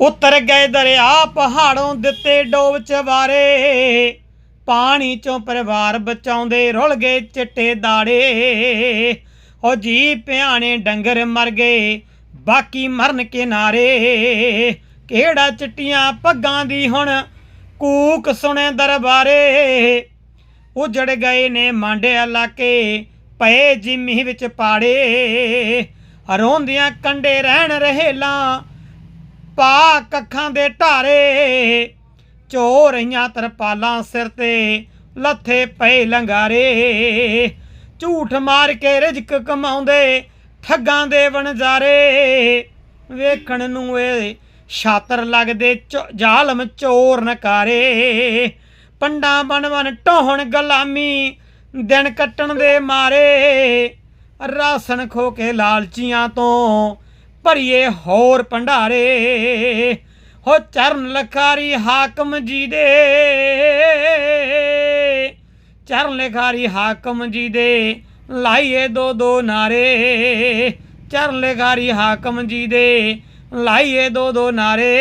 ਉਤਰ ਗਏ ਦਰਿਆ ਪਹਾੜੋਂ ਦਿੱਤੇ ਡੋਬ ਚਵਾਰੇ ਪਾਣੀ ਚੋਂ ਪਰਿਵਾਰ ਬਚਾਉਂਦੇ ਰੁਲ ਗਏ ਚਿੱਟੇ ਦਾੜੇ। ਹੋ ਜੀ ਭਿਆਣੇ ਡੰਗਰ ਮਰ ਗਏ, ਬਾਕੀ ਮਰਨ ਕਿਨਾਰੇ। ਕਿਹੜਾ ਚਿੱਟੀਆਂ ਪੱਗਾਂ ਦੀ ਹੁਣ ਕੂਕ ਸੁਣੇ ਦਰਬਾਰੇ। ਉਜੜ ਗਏ ਨੇ ਮਾਂਡੇ ਇਲਾਕੇ, ਪਏ ਜਿਮੀ ਵਿੱਚ ਪਾੜੇ। ਰੋਂਦੀਆਂ ਕੰਡੇ ਰਹਿਣ ਰਹੇਲਾਂ ਪਾ ਕੱਖਾਂ ਦੇ ਢਾਰੇ ਚੋ ਰਹੀਆਂ ਤਰਪਾਲਾਂ ਸਿਰ ਤੇ, ਲੱਥੇ ਪਏ ਲੰਗਾਰੇ। ਝੂਠ ਮਾਰ ਕੇ ਰਿਜਕ ਕਮਾਉਂਦੇ ਠੱਗਾਂ ਦੇ ਵਣਜਾਰੇ। ਵੇਖਣ ਨੂੰ ਇਹ ਛਾਤਰ ਲੱਗਦੇ ਚ- ਜ਼ਾਲਮ ਚੋਰ ਨਕਾਰੇ। ਪੰਡਾਂ ਬਣ ਬਣ ਢੋਹਣ ਗੁਲਾਮੀ, ਦਿਨ ਕੱਟਣ ਦੇ ਮਾਰੇ। ਰਾਸਣ ਖੋ ਕੇ ਲਾਲਚੀਆਂ ਤੋਂ ਭਰੀਏ ਹੋਰ ਭੰਡਾਰੇ। ਹੋ ਚਰਨ ਲਖਾਰੀ ਹਾਕਮ ਜੀ ਦੇ। ਚਰਨ ਲਖਾਰੀ ਹਾਕਮ ਜੀ ਦੇ ਲਾਈਏ ਦੋ ਦੋ ਨਾਰੇ। ਚਰਨ ਲਖਾਰੀ ਹਾਕਮ ਜੀ ਦੇ ਲਾਈਏ ਦੋ ਦੋ ਨਾਰੇ।